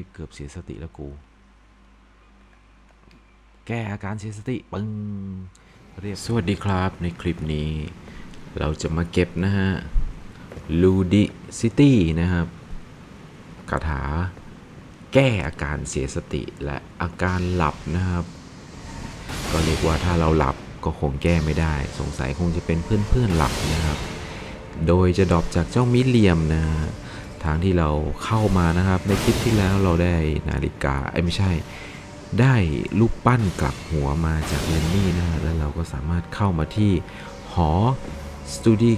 ยเกือบเสียสติแล้วกู แก้อาการเสียสติปึ้งเรียบสวัสดีครับในคลิปนี้ เราจะมาเก็บนะฮะลูดิซิตี้นะครับคาถาแก้อาการเสียสติและอาการหลับนะครับ ก็เรียกว่าถ้าเราหลับก็คงแก้ไม่ได้ สงสัยคงจะเป็นเพื่อนๆหลับนะครับ โดยจะดรอปจากเจ้ามิเลียมนะฮะ ทางที่เราเข้ามานะครับ ในคลิปที่แล้วเราได้นาฬิกาไอ้ไม่ใช่ ได้ลูกปั้นกลับหัวมาจากเลนนี่นะแล้วเราก็สามารถเข้ามาที่หอ Study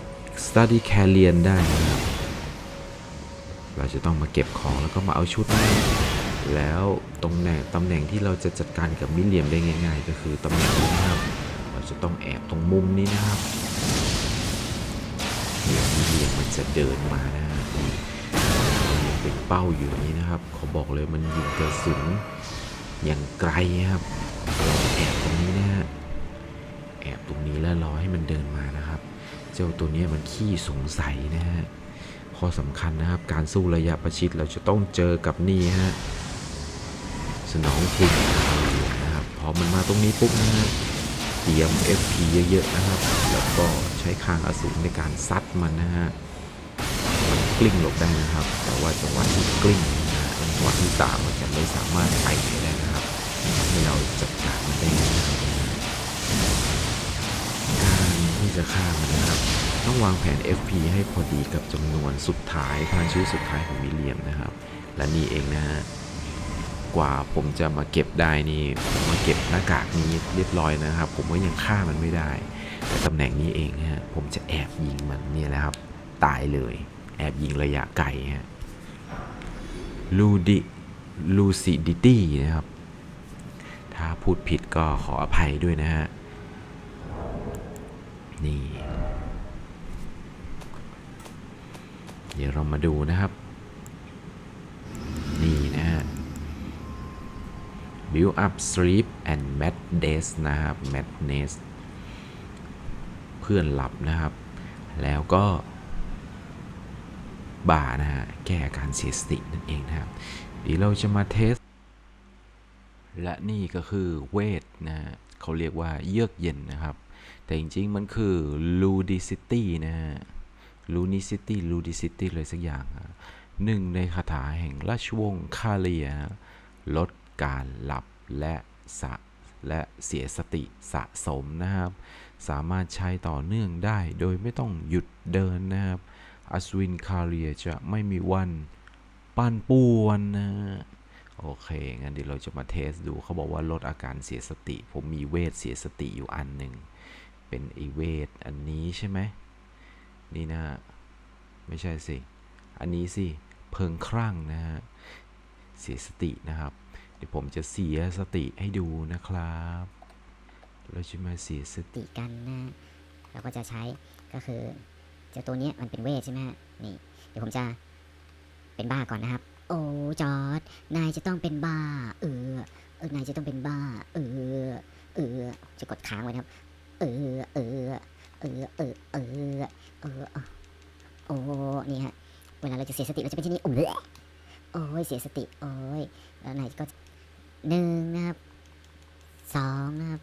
Study c a r i a n ได้นะครับเราจะต้องมาเก็บของแล้วก็มาเอาชุดมาแล้วตรงแหน่งตำแหน่งที่เราจะจัดการกับมิเลียมได้ง่าย ๆ ก็คือตำแหน่งนี้นะครับเราจะต้องแอบตรงมุมนี้นะครับเดี๋ยวมิเลียมมันจะเดินมานะ เป้าอยู่นี้นะครับขาบอกเลยมันยิงกระสุนอย่างไกลครับเราแอบตรงนี้นะฮะแอบตรงนี้แล้วรอให้มันเดินมานะครับ เจ้าตัวนี้มันขี้สงสัยนะฮะข้อสำคัญนะครับ การสู้ระยะประชิดเราจะต้องเจอกับนี่ฮะสนองทิงนะครับพอมันมาตรงนี้ปุ๊บนะฮะเตรียม FP เยอะๆนะครับ แล้วก็ใช้คางอสูรในการซัดมันนะฮะ กลิ้งหลบได้นะครับ แต่ว่าจังหวะที่กลิ้งนะจังหวะที่ตามมันจะไม่สามารถไปได้นะครับทำให้เราจัดการมันได้ง่ายการที่จะฆ่ามันนะครับต้องวางแผน FP ให้พอดีกับจำนวนสุดท้ายพลังชีวิตสุดท้ายของวิลเลียมนะครับ และนี่เองนะฮะกว่าผมจะมาเก็บได้นี่ผมมาเก็บหน้ากากนี้เรียบร้อยนะครับ ผมก็ยังฆ่ามันไม่ได้ แต่ตำแหน่งนี้เองฮะผมจะแอบยิงมันนี่แหละครับ ตายเลย แอบยิงระยะไกลฮะลูดิลูซิดิตี้นะครับ ถ้าพูดผิดก็ขออภัยด้วยนะฮะ นี่ เดี๋ยวเรามาดูนะครับ นี่นะฮะ build up sleep and madness นะครับ madness เพื่อนหลับนะครับ แล้วก็ บ่านะฮะ แก้อาการเสียสตินั่นเองนะครับเดี๋ยวเราจะมาเทส และนี่ก็คือเวทนะฮะเขาเรียกว่าเยือกเย็นนะครับ แต่จริงๆ มันคือ ludicity นะฮะ lunicity ludicity เลยสักอย่างหนึ่งในคาถาแห่งราชวงศ์คาเลียนะลดการหลับและสะและเสียสติสะสมนะครับ สามารถใช้ต่อเนื่องได้โดยไม่ต้องหยุดเดินนะครับ อัศวินคาเลียจะไม่มีวันปั่นป่วนนะ โอเค งั้นเดี๋ยวเราจะมาเทสดูเขาบอกว่าลดอาการเสียสติ ผมมีเวทเสียสติอยู่อันหนึ่ง เป็นไอเวทอันนี้ใช่ไหม นี่นะ ไม่ใช่สิ อันนี้สิ เพิงครั่งนะฮะ เสียสตินะครับ เดี๋ยวผมจะเสียสติให้ดูนะครับ เราจะมาเสียสติกันนะ เราก็จะใช้ก็คือ เจ้าตัวนี้มันเป็นเวทใช่ไหมฮะนี่ เดี๋ยวผมจะเป็นบ้าก่อนนะครับ โอ้จอร์ดนายจะต้องเป็นบ้า เออ เออนายจะต้องเป็นบ้า เออ เออ จะกดค้างไว้นะครับ เออ เออ เออ เออ เออ เออ โอ้ นี่ฮะ เวลาเราจะเสียสติเราจะเป็นที่นี่โอ้ยโอ้ยเสียสติ โอ้ย แล้วนายก็หนึ่งนะครับสองนะครับ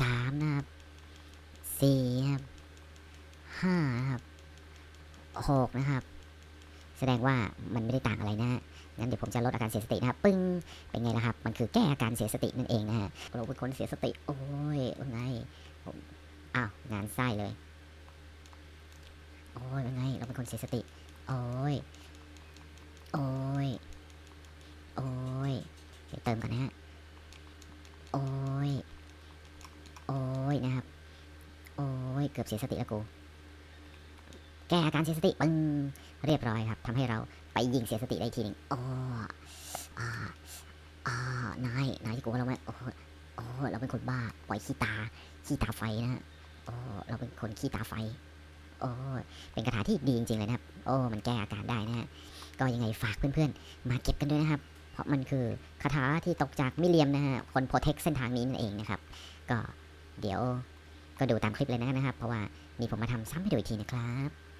สามนะครับสี่ครับ ห้านะครับหกนะครับ แสดงว่ามันไม่ได้ต่างอะไรนะฮะงั้นเดี๋ยวผมจะลดอาการเสียสตินะครับ ปึ้ง เป็นไงล่ะครับ มันคือแก้อาการเสียสตินั่นเองนะฮะเราเป็นคนเสียสติ โอ้ยว่าไงผมอ้าว งานไส้เลย โอ้ยว่าไง เราเป็นคนเสียสติ โอ้ย โอ้ย โอ้ยเดี๋ยวเติมก่อนนะฮะ โอ้ย โอ้ยนะครับ โอ้ย เกือบเสียสติแล้วกู แก้อาการเสียสติปึ้งเรียบร้อยครับทำให้เราไปยิงเสียสติได้ทีหนึ่งโอ๋ออ่าอ่านายนายที่กูว่าเราไม่โอ้โอ้เราเป็นคนบ้าปล่อยขี้ตาขี้ตาไฟนะฮะโอ้เราเป็นคนขี้ตาไฟโอ้เป็นคาถาที่ดีจริงๆเลยนะครับ โอ้มันแก้อาการได้นะฮะก็ยังไงฝากเพื่อนๆ มาเก็บกันด้วยนะครับ เพราะมันคือคาถาที่ตกจากมิเลียมนะฮะคนโปรเทคเส้นทางนี้นั่นเองนะครับ ก็เดี๋ยวก็ดูตามคลิปเลยนะครับ เพราะว่านี่ผมมาทำซ้ำให้ดูอีกทีนะครับ